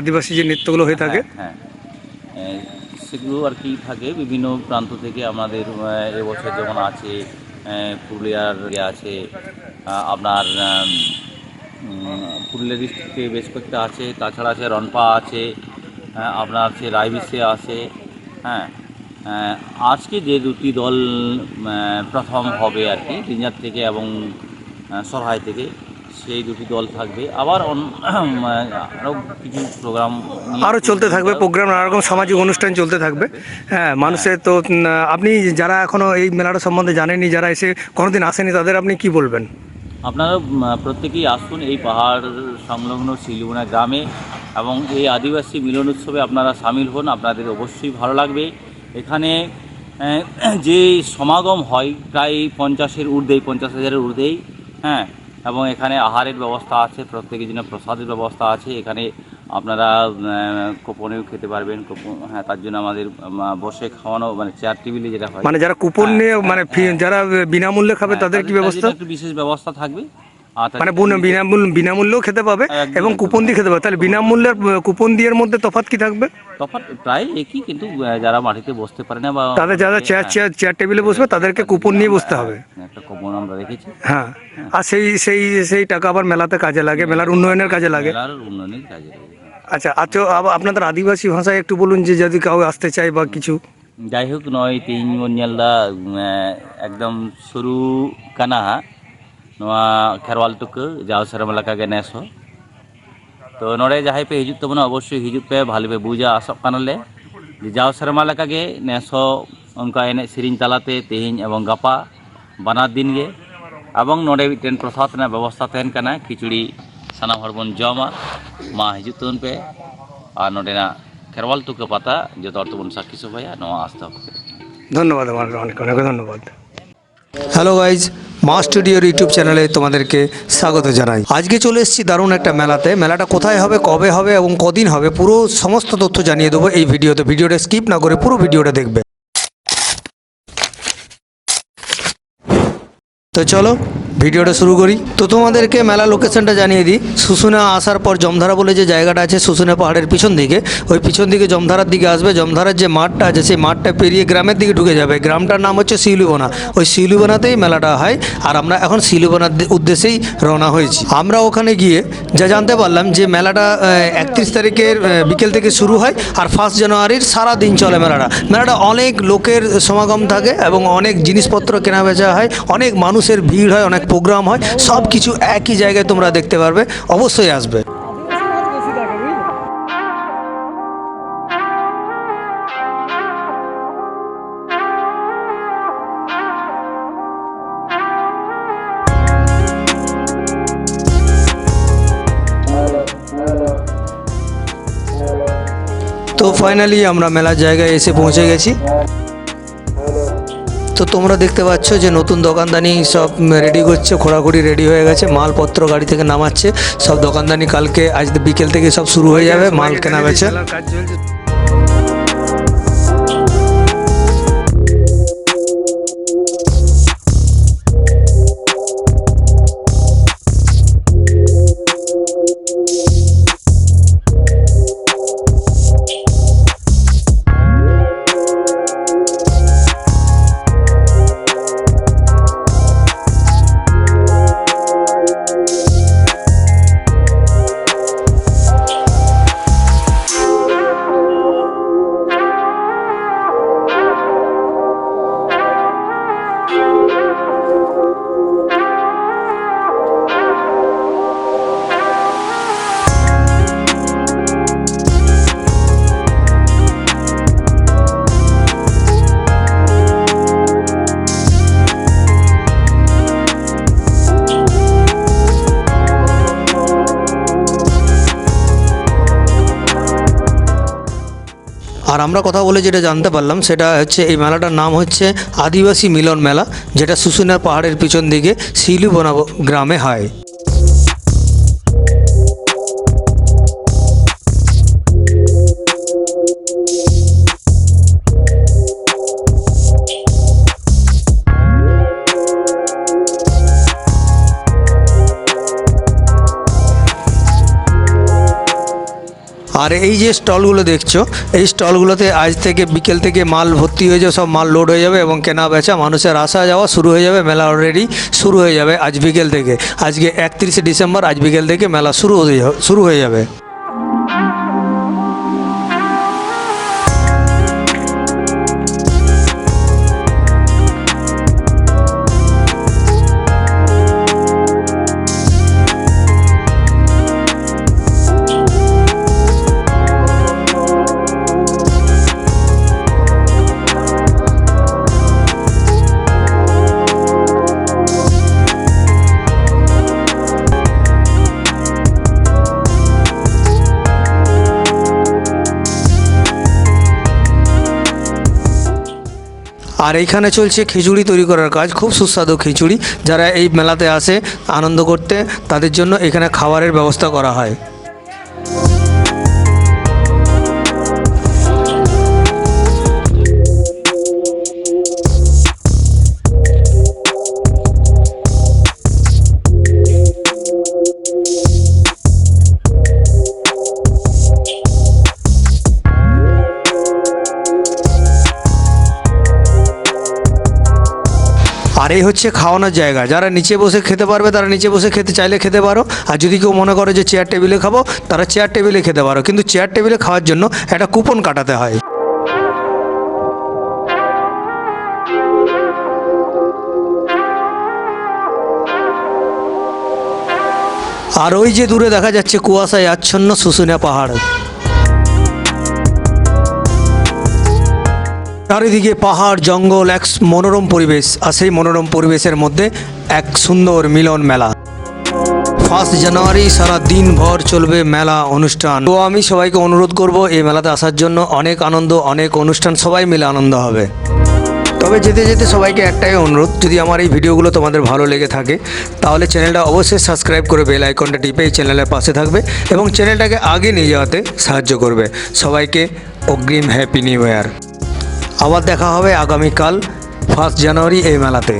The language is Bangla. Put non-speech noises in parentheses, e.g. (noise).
আদিবাসী যে নৃত্যগুলো হয়ে থাকে। হ্যাঁ হ্যাঁ। সেগুলো আর কি থাকে। বিভিন্ন প্রান্ত থেকে আমাদের এবছর যেমন আছে পুরুলিয়ার ইয়ে আছে আপনার পুরুলিয়া ডিস্ট্রিক্টে বেশ কয়েকটা আছে। তাছাড়া আছে রনপা আছে আপনার আছে রায়বিসে আছে হ্যাঁ। আজকে যে দুটি দল প্রথম হবে আর কি দিনজার থেকে এবং সরহাই থেকে। সেই দুটি দল থাকবে। আবার (clears throat) আরও কিছু প্রোগ্রাম আরও চলতে থাকবে প্রোগ্রাম নানা রকম সামাজিক অনুষ্ঠান চলতে থাকবে। হ্যাঁ মানুষের তো আপনি যারা এখনও এই মেলাটা সম্বন্ধে জানেননি যারা এসে কোনোদিন আসেনি তাদের আপনি কি বলবেন? আপনারা প্রত্যেকেই আসুন এই পাহাড় সংলগ্ন শিলুনা গ্রামে এবং এই আদিবাসী মিলন উৎসবে আপনারা সামিল হন আপনাদের অবশ্যই ভালো লাগবে। এখানে (clears throat) যে সমাগম হয় প্রায় পঞ্চাশের ঊর্ধ্বেই পঞ্চাশ হাজারের ঊর্ধ্বেই হ্যাঁ এবং এখানে আহারের ব্যবস্থা আছে প্রত্যেকের জন্য প্রসাদের ব্যবস্থা আছে। এখানে আপনারা কুপনেও খেতে পারবেন। কুপন হ্যাঁ তার জন্য আমাদের বসে খাওয়ানো মানে চেয়ার টেবিলে যেটা হয়। মানে যারা কুপন নিয়ে মানে যারা বিনামূল্যে খাবে হ্যাঁ, তাদের কি ব্যবস্থা? একটু বিশেষ ব্যবস্থা থাকবে। মানে বিনামূল্যেও খেতে পাবে এবং কুপন দিয়ে খেতে পাবে। তাহলে বিনামূল্যের কুপন দিয়ে মধ্যে তফাত কি থাকবে? চেয়ার টেবিলে বসবে তাদেরকে কুপন নিয়ে হ্যাঁ, আর সেই সেই সেই টাকা আবার মেলাতে কাজে লাগে মেলার উন্নয়নের কাজে লাগে। আচ্ছা আচ্ছা আপনাদের আদিবাসী ভাষায় একটু বলুন যে যদি কাউ আসতে চায় বা কিছু। যাই হোক নয় তিন একদম সরু কানাহা ᱱᱚᱣᱟ ᱠᱷᱮᱨᱣᱟᱞ ᱴᱩᱠᱟᱹ ᱡᱟᱣ ᱥᱮᱨᱢᱟ ᱞᱮᱠᱟᱜᱮ ᱱᱮᱥ ᱦᱚᱸ ᱛᱚ ᱱᱚᱰᱮ ᱡᱟᱦᱟᱸᱭ ᱯᱮ ᱦᱤᱡᱩᱜ ᱛᱟᱵᱚᱱᱟ ᱚᱵᱚᱥᱥᱳᱭ ᱦᱤᱡᱩᱜ ᱯᱮ ᱵᱷᱟᱞᱤ ᱯᱮ ᱵᱩᱡᱟ ᱟᱥᱚᱜ ᱠᱟᱱᱟᱞᱮ ᱡᱮ ᱡᱟᱣ ᱥᱮᱨᱢᱟ ᱞᱮᱠᱟᱜᱮ ᱱᱮᱥ ᱦᱚᱸ ᱚᱱᱠᱟ ᱮᱱᱮᱡ ᱥᱮᱨᱮᱧ ᱛᱟᱞᱟᱛᱮ ᱛᱮᱦᱮᱧ ᱮᱵᱚᱝ ᱜᱟᱯᱟ ᱵᱟᱱᱟᱨ ᱫᱤᱱ ᱜᱮ ᱮᱵᱚᱝ ᱱᱚᱰᱮ ᱢᱤᱫᱴᱮᱱ ᱯᱨᱚᱥᱟᱫ ᱨᱮᱱᱟᱜ ᱵᱮᱵᱚᱥᱛᱷᱟ ᱛᱟᱦᱮᱱ ᱠᱟᱱᱟ ᱠᱷᱤᱪᱩᱲᱤ ᱥᱟᱱᱟᱢ ᱦᱚᱲ ᱵᱚᱱ ᱡᱚᱢᱟ ᱢᱟ ᱦᱤᱡᱩᱜ ᱛᱟᱵᱚᱱ ᱯᱮ আর নোডেনা খেরওয়াল তুকে পাতা যত অর্থ বোন সাক্ষী সভাইয়া নোয়া আসতে হবে ধন্যবাদ আমার অনেক অনেক ধন্যবাদ হ্যালো গাইজ মা স্টুডিওর ইউটিউব চ্যানেলে তোমাদেরকে স্বাগত জানাই। আজকে চলে এসেছি দারুণ একটা মেলাতে। মেলাটা কোথায় হবে, কবে হবে এবং কদিন হবে, পুরো সমস্ত তথ্য জানিয়ে দেবো এই ভিডিওতে। ভিডিওটা স্কিপ না করে পুরো ভিডিওটা দেখবে। তো চলো ভিডিওটা শুরু করি। তো তোমাদেরকে মেলা লোকেশনটা জানিয়ে দিই। শুশুনা আসার পর জমধারা বলে যে জায়গাটা আছে শুশুনা পাহাড়ের পিছন দিকে, ওই পিছন দিকে জমধারার দিকে আসবে। জমধারার যে মাঠটা আছে, সেই মাঠটা পেরিয়ে গ্রামের দিকে ঢুকে যাবে। গ্রামটার নাম হচ্ছে শিউলিবোনা ওই শিউলিবোনাতেই মেলাটা হয় আর আমরা এখন শিউলিবোনার দি- উদ্দেশ্যেই রওনা হয়েছি। আমরা ওখানে গিয়ে যা জানতে পারলাম যে মেলাটা একত্রিশ তারিখের বিকেল থেকে শুরু হয় আর ফার্স্ট জানুয়ারির সারা দিন চলে মেলাটা। মেলাটা অনেক লোকের সমাগম থাকে এবং অনেক জিনিসপত্র কেনা বেচা হয়, অনেক মানুষের ভিড় হয়, অনেক প্রোগ্রাম হয় সব কিছু একই জায়গায় তোমরা দেখতে পারবে, অবশ্যই আসবে। তো ফাইনালি আমরা মেলার জায়গায় এসে পৌঁছে গেছি। তো তোমরা দেখতে পাচ্ছ যে নতুন দোকানদানি সব রেডি করছে ঘোরাঘুরি রেডি হয়ে গেছে, মালপত্র গাড়ি থেকে নামাচ্ছে। সব দোকানদানি কালকে, আজ বিকেল থেকে সব শুরু হয়ে যাবে, মাল কেনা বেচে। আর আমরা কথা বলে যেটা জানতে পারলাম, সেটা হচ্ছে এই মেলাটার নাম হচ্ছে আদিবাসী মিলন মেলা, যেটা শুশুনিয়া পাহাড়ের পিছন দিকে শিলিবোনা গ্রামে হয়। আর এই যে স্টলগুলো দেখছ, এই স্টলগুলোতে আজ থেকে বিকেল থেকে মাল ভর্তি হয়ে যাবে, সব মাল লোড হয়ে যাবে এবং কেনা বেচা মানুষের আসা যাওয়া শুরু হয়ে যাবে, মেলা অলরেডি শুরু হয়ে যাবে আজ বিকেল থেকে। আজকে একত্রিশে ডিসেম্বর, আজ বিকেল থেকে মেলা শুরু হয়ে শুরু হয়ে যাবে। আর এইখানে চলছে খিচুড়ি তৈরি করার কাজ, খুব সুস্বাদু খিচুড়ি। যারা এই মেলাতে আসে, আনন্দ করতে, তাদের জন্য এখানে খাবারের ব্যবস্থা করা হয়। আর এই হচ্ছে খাওয়ানোর জায়গা। যারা নিচে বসে খেতে পারবে, তারা নিচে বসে খেতে চাইলে খেতে পারো। আর যদি কেউ মনে করে যে চেয়ার টেবিলে খাব, তারা চেয়ার টেবিলে খেতে পারো। কিন্তু চেয়ার টেবিলে খাওয়ার জন্য একটা কুপন কাটাতে হয়। আর ওই যে দূরে দেখা যাচ্ছে কুয়াশায় আচ্ছন্ন শুশুনিয়া পাহাড়। চারিদিকে পাহাড়, জঙ্গল, এক মনোরম পরিবেশ আর সেই মনোরম পরিবেশের মধ্যে এক সুন্দর মিলন মেলা। ফার্স্ট জানুয়ারি সারা দিন ভর চলবে মেলা অনুষ্ঠান। তো আমি সবাইকে অনুরোধ করব, এই মেলাতে আসার জন্য অনেক আনন্দ, অনেক অনুষ্ঠান, সবাই মিলে আনন্দ হবে। তবে যেতে যেতে সবাইকে একটাই অনুরোধ, যদি আমার এই ভিডিওগুলো তোমাদের ভালো লেগে থাকে, তাহলে চ্যানেলটা অবশ্যই সাবস্ক্রাইব করে বেল আইকনটা টিপে এই চ্যানেলের পাশে থাকবে এবং চ্যানেলটাকে আগে নিয়ে যাওয়াতে সাহায্য করবে। সবাইকে অগ্রিম হ্যাপি নিউ ইয়ার। আবার দেখা হবে আগামীকাল ফার্স্ট জানুয়ারি এই মেলাতে।